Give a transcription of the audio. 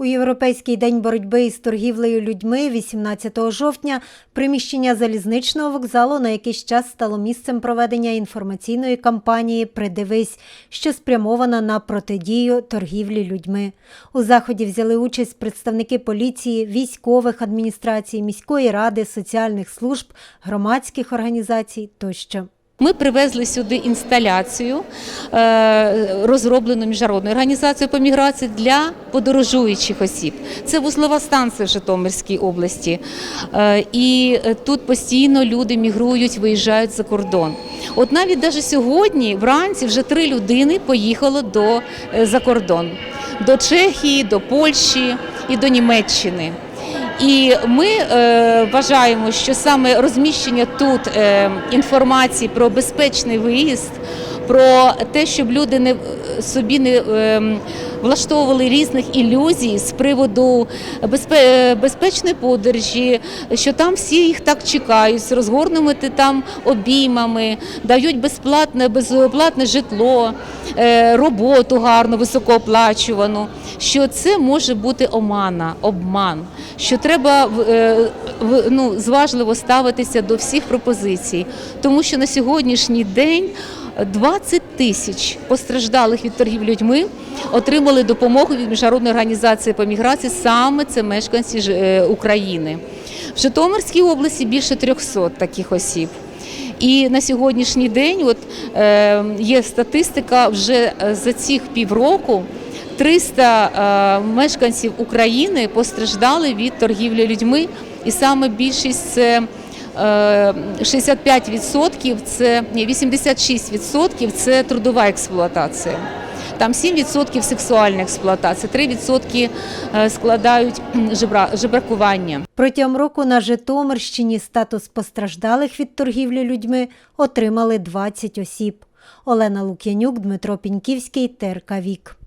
У Європейський день боротьби із торгівлею людьми 18 жовтня приміщення залізничного вокзалу на якийсь час стало місцем проведення інформаційної кампанії Придивись, що спрямована на протидію торгівлі людьми. У заході взяли участь представники поліції, військових адміністрацій, міської ради, соціальних служб, громадських організацій тощо. Ми привезли сюди інсталяцію, е, розроблену міжнародною організацією по міграції для подорожуючих осіб. Це вузлова станція в Житомирській області. Е, І тут постійно люди мігрують, виїжджають за кордон. От навіть даже сьогодні, вранці, вже три людини поїхало до е, за кордон до Чехії, до Польщі і до Німеччини. І ми е, вважаємо, що саме розміщення тут е, інформації про безпечний виїзд, про те, щоб люди не собі не е, влаштовували різних ілюзій з приводу безпечної подорожі, що там всі їх так чекають, з розгорнутими там обіймами, дають безплатне, безоплатне житло, е, роботу гарну, високооплачувану. Що це може бути омана, обман, що треба е, ну, зважливо ставитися до всіх пропозицій, тому що на сьогоднішній день 20 тисяч постраждалих від торгів людьми отримали допомогу від міжнародної організації по міграції. Саме це мешканці е, України. В Житомирській області більше 300 таких осіб. І на сьогоднішній день от, е, є статистика вже е, за цих півроку. 300 е, мешканців України постраждали від торгівлі людьми, і саме більшість це 65%, це ні, 86% це трудова експлуатація. Там 7% сексуальна експлуатація, 3% е, складають жебракування. Протягом року на Житомирщині статус постраждалих від торгівлі людьми отримали 20 осіб. Олена Лук'янюк, Дмитро Піньківський, ТРК Вік.